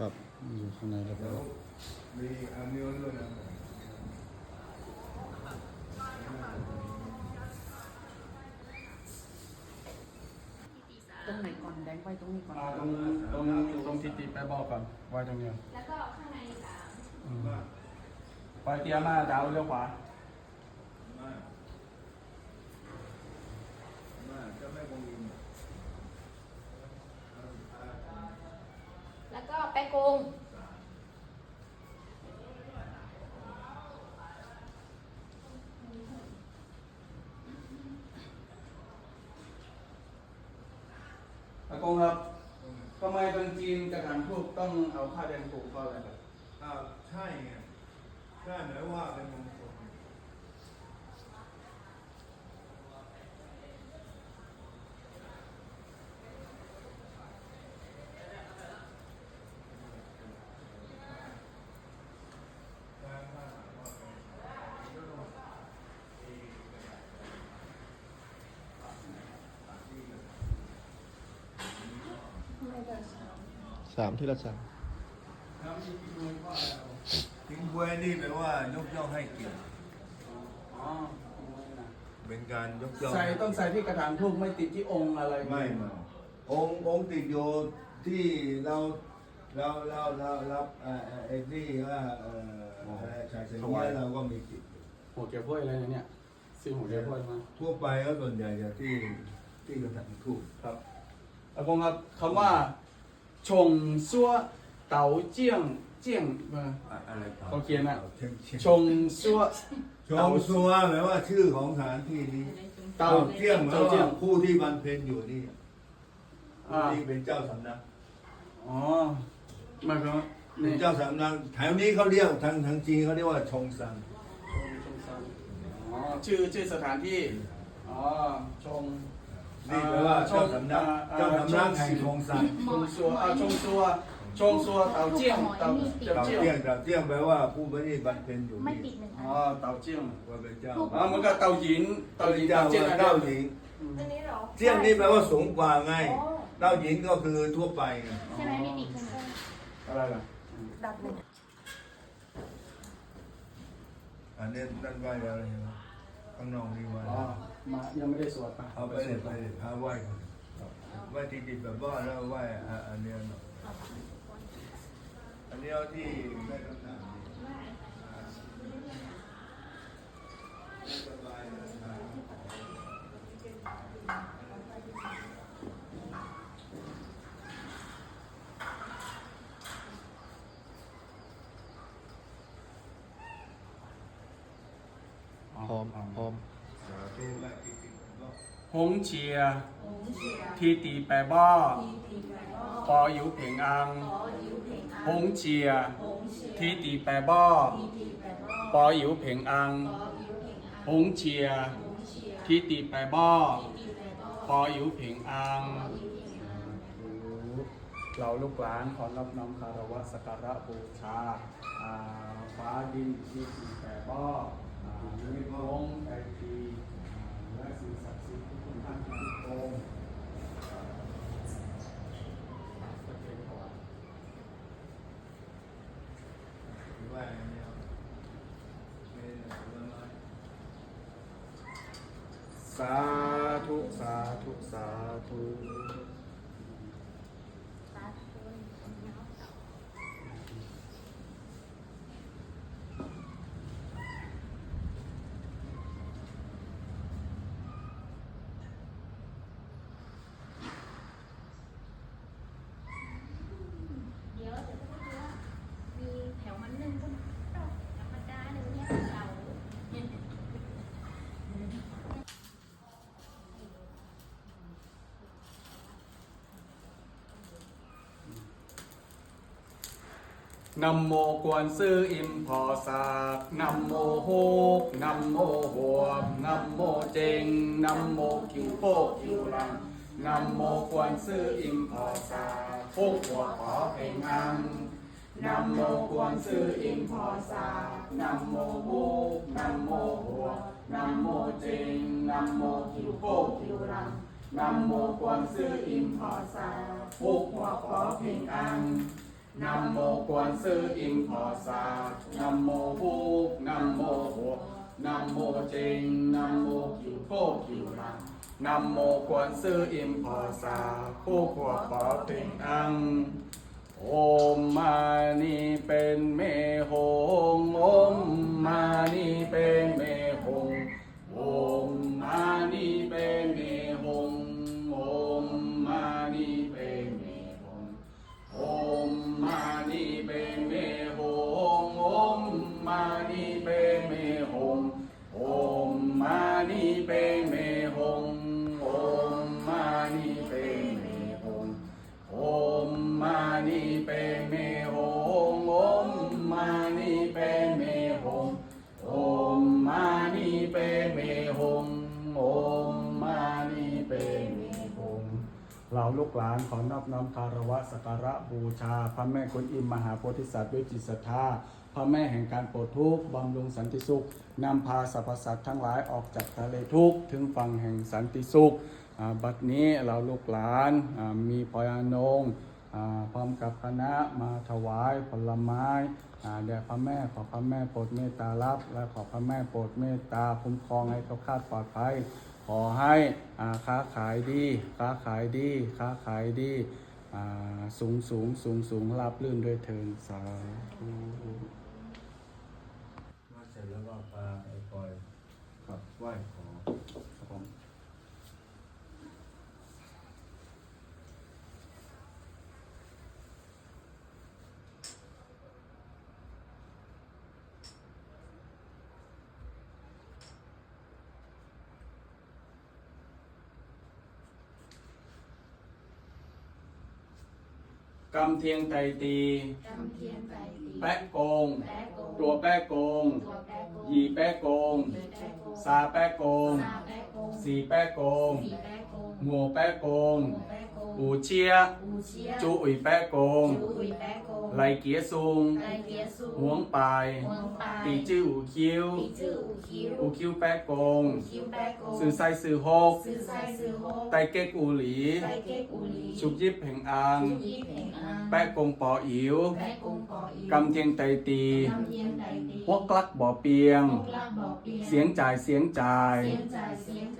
ครับอยู่ข้างในแล้วคแล้รัวบมีอันนี้ด้วยนะตรงไหนก่อนแบงค์ไว้ตรงนี้ก่อนอ่าตรงตรงตรงที่ตีแปะบอกก่อนไว้ตรงเนี้ยแล้วก็ข้างในสามอืมไปเตรียมมาดาวเลี้ยวขวามากมากจะไม่คงยิน แล้ว ก็แปะกงอากงครับทำไมคนจีนกระถางทูบต้องเอาผ้าแดงผูกเพราะอะไรครับอ้าวใช่ไงใช่ไหมว่าเป็นมงคล สามที่ละสามแล้วมีกี่มือเพราะอะไรครับทิ้งบวยนี่แปลว่ายกย่องให้เกียรติอ๋อมือนะเป็นการยกย่องใส่ต้องใส่ที่กระถางทูบไม่ติดที่องค์อะไรไม่ไม่องค์องค์ติดอยู่ที่เราเราเราเรารับเอ่อเอ่อไอ้ที่ว่าเอ่ออะไรชายเสียงเนี่ยเราก็มีติดอยู่หัวเกี๊ยวพ้วยอะไรเนี่ยซื้อหัวเกี๊ยวพ้วยมาทั่วไปก็ส่วนใหญ่จะที่ที่กระถางทูบครับอากงครับคำว่า ชงซัวเต๋าเจียงเจียงมาอะอะไรต่อเขาเขียนอะเชียงเชียงชงซัวชงซัวแปลว่าชื่อของสถานที่นี้เตาเตาเจี้ยงแปลเตาเจี้ยว่างผู้ที่บำเพ็ญอยู่นี่อ่านี่เป็นเจ้าสำนักอ๋อหมายความว่าเป็นี่นเจ้าสำนักแถวนี้เขาเรียกทางทางจีนเขาเรียกว่าชงซังชงซังอ๋อชื่อชื่อสถานที่อ๋อชง นี่แปลว่าเจ้าสำนักเจ้าสำนักแห่งชงซังชงซัวอ่าชงซัวชงซัวเต๋าเจียงเต๋าเต๋าเตาเจียงเจี้ยงเตาเจี้ยงแปลว่าผู้ที่บำเพ็ญอยู่ไม่นี่ติดหนึ่งอ๋อเต๋าเจียงว่าเป็นเจ้าอ๋อเหมือนกับเต๋าหญิงเตาเต๋าหญิงเจ้าเต๋าเจียงเจ้าหญิงอันนี้เหรอเจี้ยงนี่แปลว่าสูงกว่าไงอ๋อเต้าหญิงก็คือทั่วไปไงใช่ไหมมีปีกขึ้นมาอะไรล่ะดับหนึ่งอันนี้นั่นไหว้อะไรนะ ข้างนอกนี่ไหว้อ๋อมายังไม่ได้สวดปะเอาไปเลยไปเลยพาไหว้ก่อนไหว้ที่ติดแบบว่าแล้วไหว้อะอันเนี้ยเนาะอันนี้เอาที่ได้คำถามดีสบายนะครับ พร้อมพร้อม สาธุและที่ติดแบบว่า หงเชีย ทีตีแปรบ้อปออยู่เพ่งอัง หงเชีย ทีตีแปรบ้อปออยู่เพ่งอัง หงเชีย ทีตีแปรบ้อปออยู่เพ่งอังเราลูกหลานขอรับน้อมคารวะสักการะบูชาอ่าฟ้าดินที่ตีแปรบ้ออ่านิมงไอที สาธุ สาธุ สาธุ เดี๋ยวเดี๋ยวก็ดูว่ามีแถวมันหนึ่งก็ดอกธรรมดาหนึ่งเนี่ยเราเนี่ย นัมโมกวนซื้ออิมพอสากนัมโมโฮกนัมโมหวมนัมโมเจงนัมโมคิวโปกคิวรังนัมโมกวนซื้ออิมพอสากพวกหัวขอเพ่งอังนัมโมกวนซื้ออิมพอสากนัมโมโฮกนัมโมหัวนัมโมเจงนัมโมคิวโปกคิวรังนัมโมกวนซื้ออิมพอสากพวกหัวขอเพ่งอัง นัมโมกวนซืออิมพอสานัมโมฮุกนัมโมหัวนัมโมเจงนัมโมคิวโคคิวลังนัมโมกวนซืออิมพอสากผู้ขวบปอติงอังโอมมานีเป็นเมหงโอมมานีเป็นเมหงโอมมานีเป็นเมหง เราลูกหลานขอนอบน้อมคารวะสักการะบูชา พระแม่กุนอิมมหาโพธิสัตว์ด้วยจิตศรัทธาพระแม่แห่งการปลดทุกข์บำรุงสันติสุข นำพาสรรพสัตว์ทั้งหลายออกจากทะเลทุกข์ถึงฝั่งแห่งสันติสุขบัดนี้เราลูกหลานมีพยานงพร้อมกับคณะมาถวายผลไม้แด่พระแม่ขอพระแม่โปรดเมตตารับ และขอพระแม่โปรดเมตตาคุ้มครองให้เขาคาดปลอดภัย อให้อ่าค้าขายดีค้าขายดีค้าขายดีอ่าสูงสูงสูงสูงรับลื่นด้วยเถินสาธุมาเสร็จแล้วก็พาไอ้ปอยกับไหว้ขอ ครับผม กำเทียงไตตีกำเทียนใจตีแปะโกง แปะโกง ตัวแปะโกง ตัวแปะโกงยีแปะโกงหรือแปะโกง ซาแปะโกง ซาแปะโกง สีแปะโกง สีแปะโกง หมัวแปะโกง หมูแปะโกง อูเชีย อูเชียจูอุ๋ยแปะโกงจูอุยแปะโกงไหลเกียซุงไลเกียสูหวงปายหวงปลายตีจื้ออูคิวตีจื้ออูคิวอูคิวแปะโกงคิวแปะโกงซื้อไส้ซื้อฮกซื้อไส้ซื้อโฮกไตเก๊กอูหลีไส้เก๊กอูหลีชุบยิบแห่งอังชุบยี่เพ่งอังแปะโกงปออิ๋วแปะโกงปออิวกำเทียงไตตีกำเทียนไตตีพวกกลักบ่อเปียงพวกลากบอกเปียงเสียงจ่ายเสียงจ่ายเสียงจ่ายเสียงจ่าย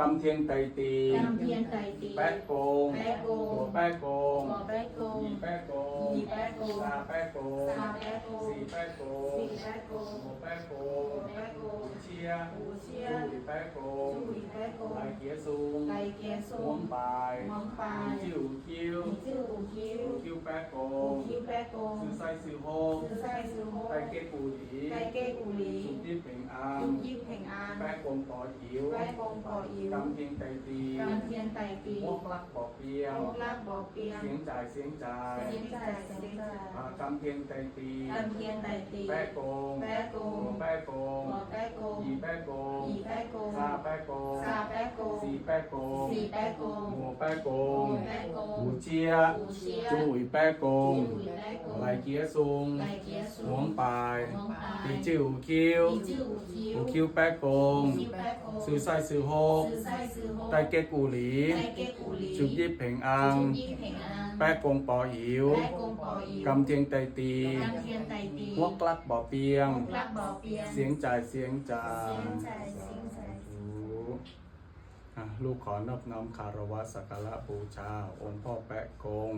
กำเทียงไตตีกำเทียนไตตีแปะโกงแปะโกงตัวแปะโกงหัวแปะโกงยีแปะโกง ยีแปะโกงซาแปะโกงซาแปะโกสี่แปะโกงสีแปะโกหมูแปะโกงแปะโกเชียอูเชียจุยแปะโกงจุยแปะโกไหลเกียซุงไลเกียสูหวงปลายมองปลายจิ้วคิ้วมีชื่ออูคิวคิ้วแปะโกคิ้วแปะโกงซื้อไส้ซื้อโฮงซื้อไส้ซื้อโฮไตเก๊กอูหลีไก่เก๊กอูหลีสุดยิบเพ่งอังยุบยิบแห่งอานแปะโกงปออิ๋วแปะโกงปออิวกำเทียงไตตีกำเทียนไตตีพวกลักบ่อเปียงพวกลากบอกเปียงเสียงจ่ายเสียงจ่ายเสียงจ่ายสียงจ่ายอ่ากำเพียงไตตีกำเทียนไตตีแปะโกงแปะโกงหัวแปะโกงหัวแปะโกงยีแปะโกงหีแปะโกงซาแปะโกงซาแปะโกงสีแปะโกงสีแปะโกงหัวแปะโกโกงแปะโกงหู เชียอูเชียจุยแปะโกงจุยแปะโกงไหลเกียซุงไลเกียสูหวงปลายหวงปลายตีจิ้วคิ้วตีจื้ออูคิวหูคิ้วแปะโกงคิวแปะโกงซื้อไส้ซื้อโฮกซื้อไส้ซื้อโฮไตเก๊กอูหลีไก่เก๊กอูหลีชุบยิบเพ่งอังชุบยี่เพ่งอังแปะโกงปออิ๋วแปะโกงปออิวกำเทียงไตตีกำเทียนไตตีพวกลักบ่อเปียงพวกลักบอกเปียงเสียงจ่ายเสียงจ่ายเสียงจ่ายเสียงจ่ายอะ ลูกขอนอบน้อมคารวะสักการะบูชา องค์พ่อแปะโกง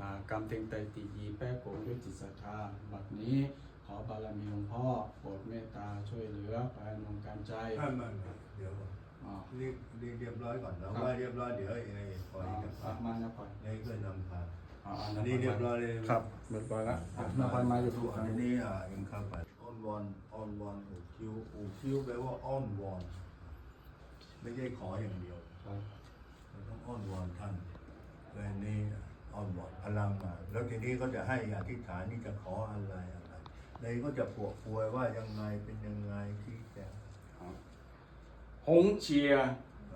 อ่ากำเพ็งไตรตียีแปะโกงด้วยจิตศรัทธาบัดนี้ขอบารมีหลวงพ่อโปรดเมตตาช่วยเหลือภายในการใจให้มันเดี๋ยวอ่าเรียกเรียกเรียบร้อยก่อนเราครับไหว้เรียบร้อยเดี๋ยวไอ้ไอ้ปอยจะอ่าพามานะพลอยในเพื่อนนำพาอ่าอันนี้เรียบร้อยเลยครับเรียบร้อยแล้วอะนาพลอยมาอยู่ทุกอันนี้อะเองเข้าไปอ้อนวอนอ้อนวอนอูคิวอูคิวแปลว่าอ้อนวอน ไม่ใช่ขออย่างเดียวครับเราต้องอ้อนวอนท่านเลยนี่อ้อนวอนพลังมา แล้วทีนี้ก็จะให้อธิษฐานนี่จะขออะไรอะไรเลยก็จะปวดป่วยว่ายังไงเป็นยังไงที่จะหงเชีย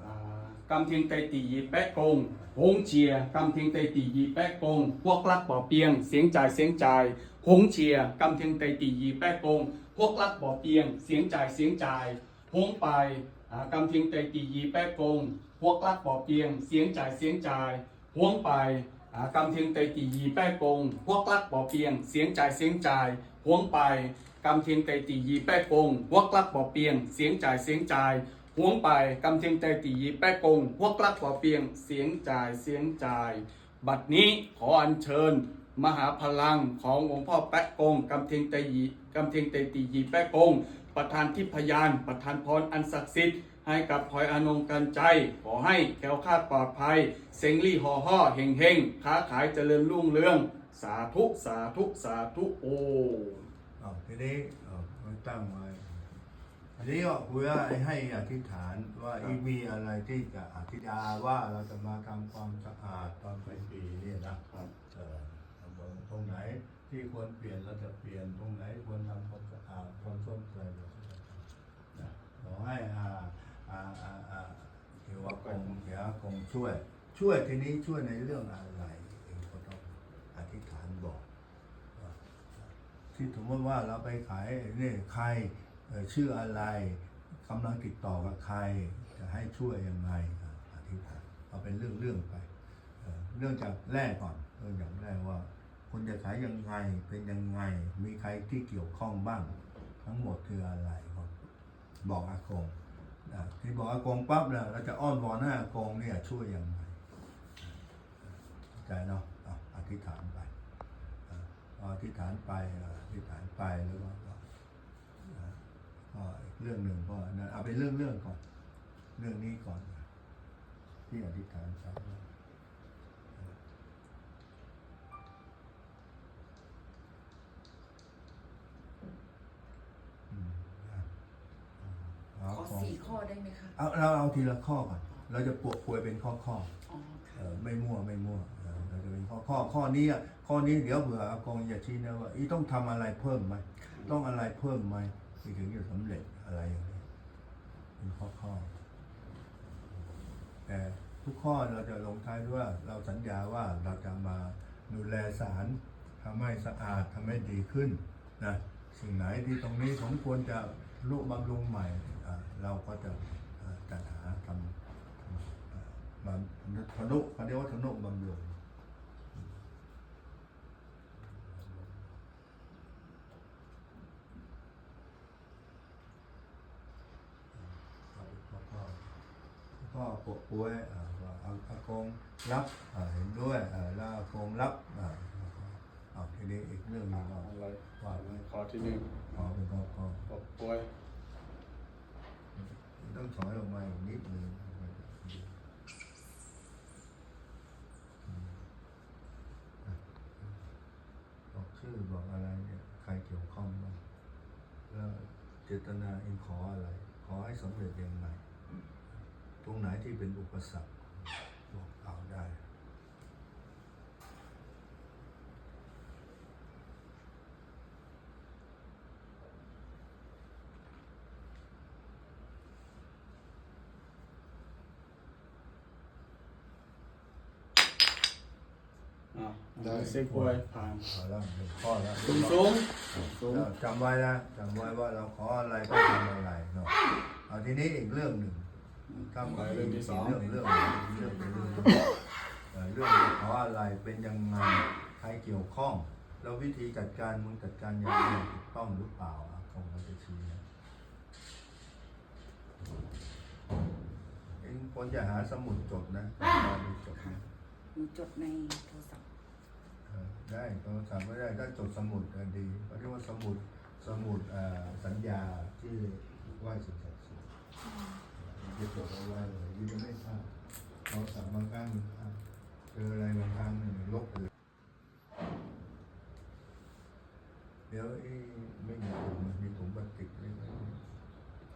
อ่ากำเทียงไตรตียีแปะโกงหงเชียกำเทียงไตรตียีแปะโกงพวกลักบ่อเปียง เสียงจ่ายเสียงจ่ายหงเชียกำเทียงไตรตียีแปะโกงพวกลักบ่อเปียง เสียงจ่ายเสียงจ่ายหงไปอ่า กำเทียงไตรตียีแปะโกงพวกลักบ่อเปียง เสียงจ่ายเสียงจ่ายหวงไปกำเทียงเตยตียีแป้กงพวกลักปอเปียง เสียงจ่ายเสียงจ่ายหวงไปกำเทียงเตยตียีแป้กงพวกลักปอเปียง เสียงจ่ายเสียงจ่ายหวงไปกำเทียงเตยตียีแป้กงพวกลักปอเปียง เสียงจ่ายเสียงจ่าย บัดนี้ขออัญเชิญมหาพลังขององค์พ่อแปะกงกำเทียงเตยีกำเทียงเตตียีแปะกง ประธานทิพยาน ประธานพรอันศักดิ์สิทธิ์ให้กับพลอยอานงกันใจ ขอให้แคล้วคลาดปลอดภัย เซงลี่ห่อห่อเฮงเฮงค้าขายเจริญรุ่งเรือง สาธุสาธุสาธุโอเอาทีนี้เอาไม่ตั้งไว้อันนี้ก็คุยว่าให้อธิษฐานว่าอีมีอะไรที่จะอธิษฐานว่าเราจะมาทำความสะอาดตอนปลายปีเนี่ยนะครับ เออตรงไหน ที่ควรเปลี่ยนเราจะเปลี่ยนตรงไหนควรทำความสะอาดความส้มใจเราขอให้อาอาอาอาเทวกงเถวกงช่วย ช่วยทีนี้ช่วยในเรื่องอะไรเองก็ต้องอธิษฐานบอกที่สมมติว่าเราไปขายนี่ใครชื่ออะไรกำลังติดต่อกับใครจะให้ช่วยยังไงอธิษฐานเอาเป็นเรื่องเรื่องๆไปเอ่อเรื่องจากแรกก่อนเรื่องจากแรกว่า คนจะขายยังไงเป็นยังไง มีใครที่เกี่ยวข้องบ้าง ทั้งหมดคืออะไรก็บอกอากงอะที่บอกอากงปั๊บเนี่ยเราจะอ้อนวอนให้อากงเนี่ยช่วยยังไงเข้าใจเนาะอธิษฐานไปอธิษฐานไปอธิษฐานไปแล้วก็ก็อ่อก็อีกเรื่องหนึ่งก็นั่นเอาไปเรื่องเรื่องก่อน เรื่องนี้ก่อน ที่อธิษฐานไปว่าเอ่ออืมอะเอา ขอของสี่ข้อได้ไหมคะเอาเราเอาทีละข้อก่อนเราจะปวดป่วยเป็นข้อข้อๆอ๋อเอค่ะอไม่มั่วไม่มั่วเออเราจะเป็นข้อข้อข้อนี้อะข้อนี้เดี๋ยวเผื่ออากงจะชี้นะว่าอีต้องทำอะไรเพิ่มไหมต้องอะไรเพิ่มไหมที่ถึงจะสำเร็จอะไรอย่างนี้เป็นข้อข้อแต่ทุกข้อเราจะลงท้ายด้วยว่าเราสัญญาว่าเราจะมาดูแลสารทำให้สะอาดทำให้ดีขึ้นนะสิ่งไหนที่ตรงนี้สมควรจะลุบำรุงใหม่อะ เราก็จะอะจัดหาทำบำธนุเขาเรียกว่าธนุบำรุงก็ปวดป่วยอ่าว่าเอาอากงรับอ่าเห็นด้วยอ่าแล้วอากงรับอ่าแล้วก็เอาทีนี้อีกเรื่องหนึงก็อะไรว่าไว้ขอที่หนึ่งขอเป็นข้อข้อปกป่วย ต้องถอยออกมาอีกนิดนึงบอกชื่อบอกอะไรเนี่ยใครเกี่ยวข้องบ้างแล้วเจตนาเองขออะไร ขอให้สำเร็จยังไงตรงไหนที่เป็นอุปสรรคบอกเอาได้ อ่า ได้เซ็กป่วยผ่านขอแล้วหนึ่งข้อแล้วสูงสูงสูงแล้วจำไว้นะจำไว้ว่าเราขออะไรก็ทำอะไรเนาะเอาทีนี้อีกเรื่องหนึ่งทำไปเรื่องที่สองเรื่องเรื่องเรื่องเรื่องเอ่อเรื่องขออะไรเป็นยังไงใครเกี่ยวข้อง แล้ววิธีจัดการมึงจัดการยังไงถูกต้องหรือเปล่าอะคงมันจะชี้นะเองควรจะหาสมุดจดนะตอนนี้จดนะ หนูจดในโทรศัพท์เออ ได้โทรศัพท์ไม่ได้ถ้าจดสมุดก็ดีเขาเรียกว่าสมุดสมุดเอ่อสัญญาที่ไหว้สิ่งศักดิ์สิทธิ์จะจดเอาไว้เลยยี่จะไม่ทราบเราสั่งบางครั้งมันพลาดเจออะไรบางครั้งมันลบไปเลยเดี๋ยวไอ้ไม่มีถุงมันมีถุงพลาสติกเล็ก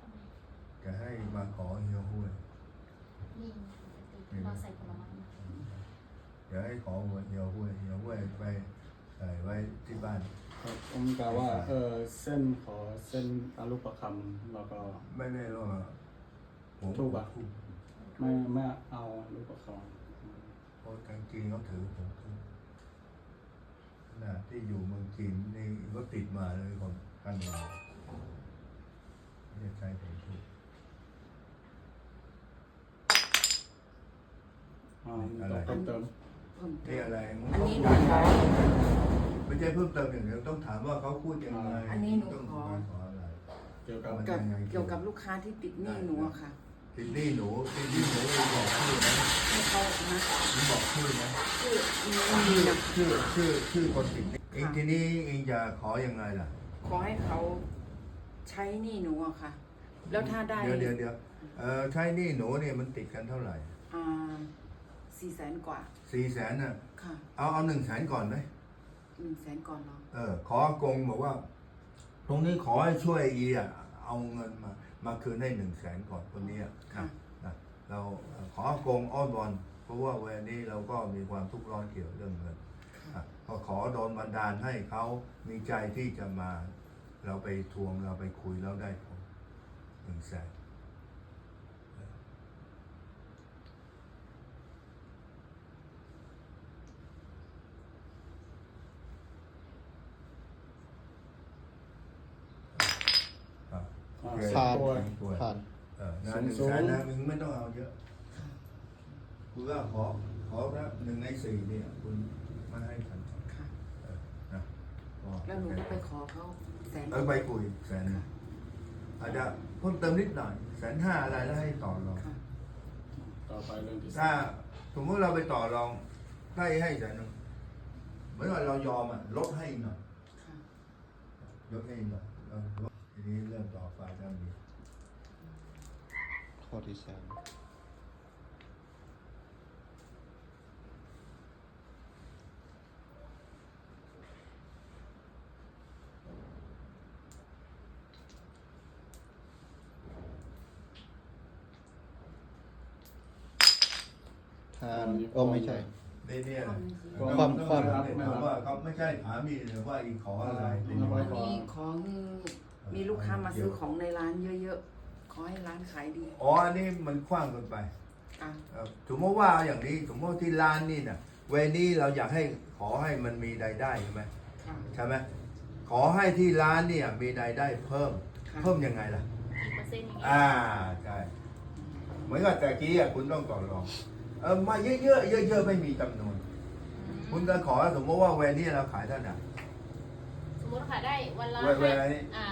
ๆจะให้มาขอเฮียห้วยนี่เราใส่ผลไม้ จะให้ขอหัวเฮียห้วยเฮียห้วยไปใส่ไว้ที่บ้าน ครับผมกล่าวว่าเออเส้นขอเส้นอารุประคำแล้วก็ ไม่ได้หรอกผมถูกปะถูกไม่ไม่เอาอารุประคเพราะทางจีนเขาถือผมถูกขนาดที่อยู่เมืองจีนนี่ก็ติดมาเลยคนกันเราเนี่ยใช่ผมถูกำอ่าต่อเพิ่มเติมผ พิ่มเตินี่ม อะไรมึงอันต้องนี้หนูการขอ ไม่ใช่เพิ่มเติมอย่างเดียวต้องถามว่าเขาพูดยังไงอันนี้หนูต้องขอการขออะไรเกี่ยวกับกับเกี่ยวกับลูกค้าที่ติดหนี้หนูอะค่ะติดหนี้หนูติดหนี้หนูเองบอกชื่อนะให้เขานะมึงบอกชื่อนะชื่อมีชื่อนะชื่อชื่อชื่อคนติดหนี้เองทีนี้เองจะขอยังไงล่ะ ขอให้เขาใช้หนี้หนูอะค่ะ แล้วถ้าได้เดี๋ยวเดี๋ยวเดี๋ยวเออใช้หนี้หนูเนี่ยมันติดกันเท่าไหร่อ่า สี่แสนกว่าสี่แสนน่ะค่ะเอาเอาหนึ่งแสนก่อนไหมหนึ่งแสนก่อนเนาะเออขออากงบอกว่า ตรงนี้ขอให้ช่วยอีอะเอาเงินมา มาคืนให้หนึ่งแสนก่อนคนนี้อะค่ะนะเราขออากงอ้อนวอนเพราะว่าวันนี้เราก็มีความทุกข์ร้อนเกี่ยวเรื่องเงินค่ะอะก็ขอโดนบันดาลให้เขามีใจที่จะมา เราไปทวงเราไปคุยแล้วได้ผลหนึ่งแสน อะ โอเคผ่านตัวผ่านเอองานหนึ่งแสนนะมึงไม่ต้องเอาเยอะ คุณก็ขอขอละหนึ่งในสี่เนี่ยคุณมาให้ฉันค่ะเออนะก็แล้วหนูก็ไปขอเขาแสนเออไปคุยแสนหนึ่งอาจจะเพิ่มเติมนิดหน่อยแสนห้าอะไรแล้วให้ต่อรอง ค่ะต่อไปเรื่องที่ถ้าสมมติเราไปต่อรองได้ให้แสนหนึ่งเหมือนว่าเรายอมอะลดให้หน่อยค่ะ ลดให้หน่อยเออลดที นี้เริ่มต่อฝ่ายด้านนี้ข้อที่สามทานโอ้ไม่ใช่ นี่เนี่ยความต้องความถามถามว่าเขาไม่ใช่ถามมีหรือว่าอีกขออะไรเป็นยังไงมีของ มีลูกค้ามาซื้อของในร้านเยอะๆ ขอให้ร้านขายดีอ๋ออันนี้มันกว้างเกินไปอะเอ่อสมมติว่าอย่างนี้สมมติที่ร้านนี่นะเวรนี้เราอยากให้ขอให้มันมีรายได้ใช่ไหมค่ะ ใช่ไหมขอให้ที่ร้านเนี่ยมีรายได้เพิ่มค่ะ เพิ่มยังไงล่ะ กี่เปอร์เซ็นต์อย่างเงี้ย อ่าใช่เหมือนกับแต่กี้อะคุณต้องต่อรองเออมาเยอะๆเยอะๆไม่มีจำนวน คุณก็ขอสมมติว่าเวรนี้เราขายเท่าไหร่ส มมติขายได้วันละเวลเวลานี้ อ่า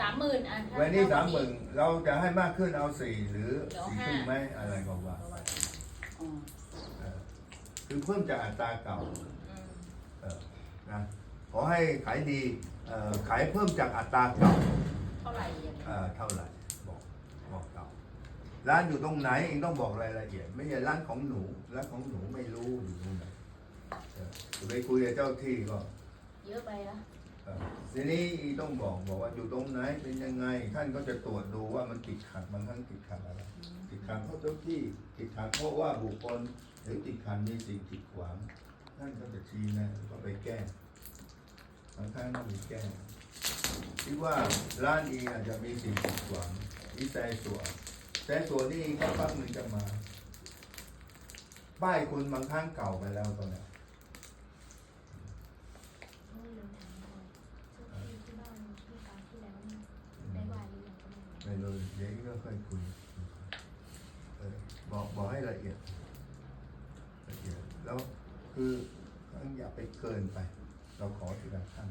สามหมื่นอะถ้เวรนี้สามหเท่มื่นกับเราจะให้มากขึ้นเอาสี่หรือเหลือสี่ห้าครึ่งไหมอะไรก็ว่าอ๋อเออคือเพิ่มจากอัตราเก่าอืมเออนะขอให้ขายดีเอ่อขายเพิ่มจากอัตราเก่า เท่าไหร่อย่างเงี้ยเอ่อเท่าไหร่บอกบอกเก่าร้านอยู่ตรงไหนเองต้องบอกรายละเอียด ไม่ใช่ร้านของหนูร้านของหนูไม่รู้อยู่ตรงไหนเออไปคุยกับเจ้าที่ก็เยอะไปนะเออ ทีนี้อีต้องบอกบอกว่าอยู่ตรงไหนเป็นยังไง ท่านก็จะตรวจดูว่ามันติดขัดบางครั้งติดขัดอะไรติดขัดเพราะเจ้าที่ติดขัดเพราะว่าบุคคลหรือติดขัดมีสิ่งติดขวางท่านก็จะชี้นะก็ไปแก้บางครั้งต้องมีแก้คิดว่าร้านอีอาจจะมีสิ่งผิดหวังอีแต่สัวแต่สัวนี่ก็พักหนึ่งจะมาป้ายคุณบางครั้งเก่าไปแล้วตอนนี้ โอ้ยลืมถามหน่อยเจ้าที่ที่บ้านที่การที่แล้วเนี่ยได้วายหรือยังก็ไม่รู้ ไม่รู้เดี๋ยวก็ค่อยคุยเออบอกบอกให้ละเอียดละเอียดแล้วคืออย่าไปเกินไป เราขอทีละขั้น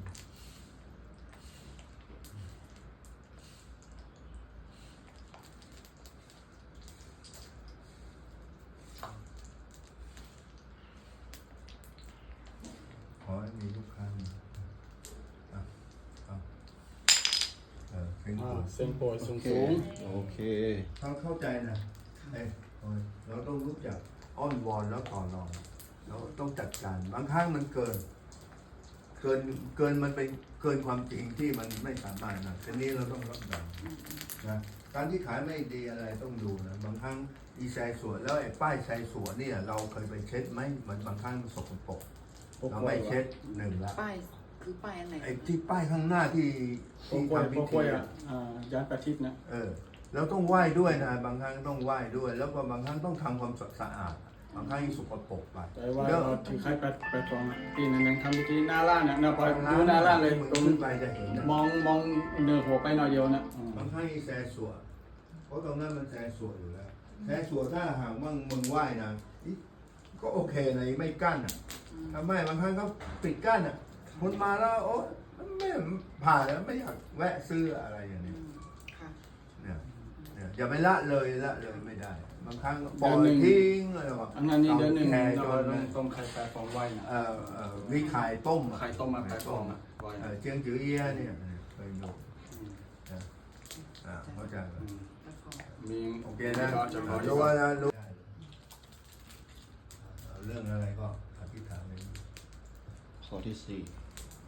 ขอให้มีลูกค้ามาอะเอาเออ เป็นอ่าตัวเส้นโปรยสูงโอเคสูงโอเค เขาเข้าใจนะเอ้ยโอ้ยเราต้องรู้จักอ้อนวอนแล้วต่อรองเราต้องจัดการบางครั้งมันเกิน เกินเกินมันเป็นเกินความจริงที่มันไม่สามารถนะทีนี้เราต้องรับดังนะการที่ขายไม่ดีอะไรต้องดูนะบางครั้งอีชายสวนแล้วไอ้ป้ายชายสวนเนี่ย เราเคยไปเช็ดไหมมันบางครั้งสกปรกเราไม่เช็ดหนึ่งละป้าย คือป้ายอันไหนไอ้ที่ป้ายข้างหน้าที่โปที่กล้วยทำพิโปกล้ธีวยอะอะอ่ายันประทิศนะเออแล้วต้องไหว้ด้วยนะบางครั้งต้องไหว้ด้วย แล้วก็บางครั้งต้องทำความสะอาดบางครั้งสกปรกไปแต่ว่าเดี๋ยวเราถือใครไปไปตรงที่นั่นยังทำพิธีหน้าร้านเนี่ยนะพอดูหน้าร้านเลยมึงตรงขึ้นไปจะเห็นนะมองมองเนื้อหัวไปหน่อยเดียวนะอืมบางครั้งแซ่สวดเพราะตรงนั้นมันแซ่สวดอยู่แล้วแซ่สวดถ้าหากว่ามึงไหว้นะอิก็โอเคนะไม่กั้นอะอืมทำไมบางครั้งก็ปิดกั้นอะ คนมาแล้วโอ้ไม่ผ่านแล้วไม่อยากแวะซื้ออะไรอย่างอืนี้มค่ะ เนี่ยเนี่ยอย่าไปละเลยละเลยไม่ได้ บางครั้งปล่อเดือนหนึ่ยงทิ้งเลยว่ะอันนั้นนี่เดือนหนึ่งแชเราร์จนต้องต้มไข่แปรฟองไว้นะเอ่อเอ่อมีขายต้มอะไข่ต้มมาแปรฟองอะไว้เอ่อเจียงจือเอียะเนี่ยเคยดูอืมนะอ่าเข้าใจไหมอืมแล้วก็มีโอเคนะก็จะขอรู้ว่านะรู้เรื่องอะไรก็อธิษฐานเลยข้อที่สี่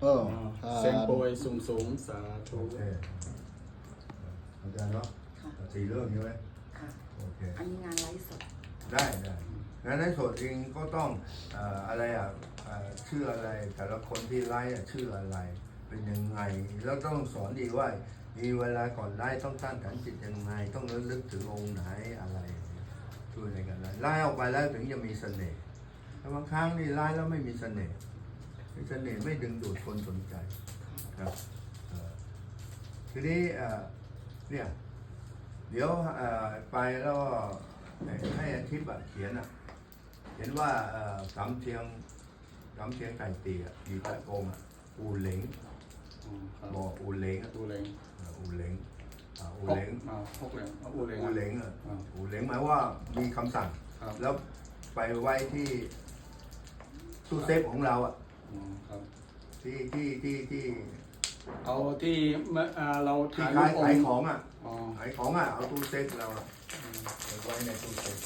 เออทาเส้นนโปรยสูงสูงๆสาธุโอเคเข้าใจเนาะค่ะ สี่เรื่องใช่ไหมค่ะ โอเค อันนี้งานไลฟ์สด ได้ได้งั้นในส่วนเองก็ต้องเอ่ออะไรอะเอ่อชื่ออะไรแต่ละคนที่ไลฟ์อะชื่ออะไร เป็นยังไง แล้วต้องสอนดีว่า มีเวลาก่อนไลฟ์ต้องตั้งฐานจิตยังไง ต้องระลึกถึงองค์ไหนอะไรอย่างเงี้ยช่วยในกันไลฟ์ไลฟ์ออกไปแล้วถึงจะมีเสน่ห์แต่บางครั้งนี่ไลฟ์แล้วไม่มีเสน่ห์มี เสน่ห์ไม่ดึงดูดคนสนใจครับเอ่อทีนี้เอ่อเนี่ยเดี๋ยวเอ่อไปแล้วก็ให้อาทิตย์อะเขียนอะเห็นว่าเอ่อกำเชียงกำเชียงไก่ตีอะอยู่ตะโกงอะอูเหลงอืมครับบอกอูเหลงอะอูเลงเอ่ออูเหลงอ่าอูหเหลกงอ่าหกเลงเอาอูเลงอูอะเหลงอะอ่าอูเหลงหมายว่ามีคำสั่งครับแล้วไปไว้ที่ตู้เซฟของเราอะ อืมครับ ที่ที่ที่ที่เอาที่เมื่ออ่าเราที่ถ่ายรูขายปองขายค์ของอะอ๋อขายของอะเอาตู้เซฟเราอะไปไว้ในตู้เซฟ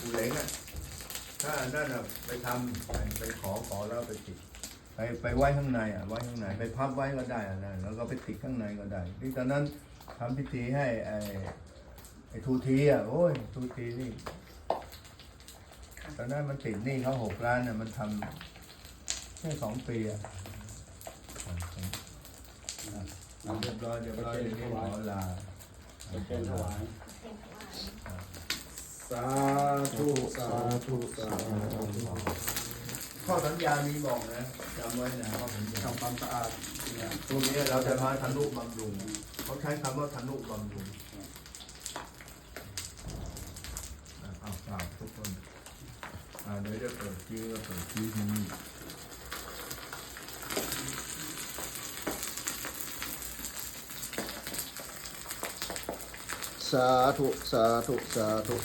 อูเหลงอะถ้านั่นอะไปทำไปไปขอขอแล้วไปติดไปไปไว้ข้างในอะไว้ข้างในไปพับไว้ก็ได้อะนะแล้วก็ไปติดข้างในก็ได้ที่ตอนนั้นทำพิธีให้ไอ้ไอ้ทูทีอะโอ้ยทูทีนี่ ตอนนั้นมันติดหนี่เขาหกล้านอะมันทำแค่สองปีอะอะอะเรียบร้อยเรียบร้อยเดี๋ยวนี้ขอลาไปเชิญถวายเสียงถวายสาธุสาธุสาธุข้อสัญญามีบอกนะจำไว้นะข้อสัญญาทำความสะอาดเนี่ยตรงนี้เราจะมาทนุบำรุงเขาใช้คำว่าทนุบำรุงอะเอากราบทุกคน อ่าเดี๋ยวจะเปิดชื่อก็เปิดชื่อที่นี่สาธุสาธุสาธุ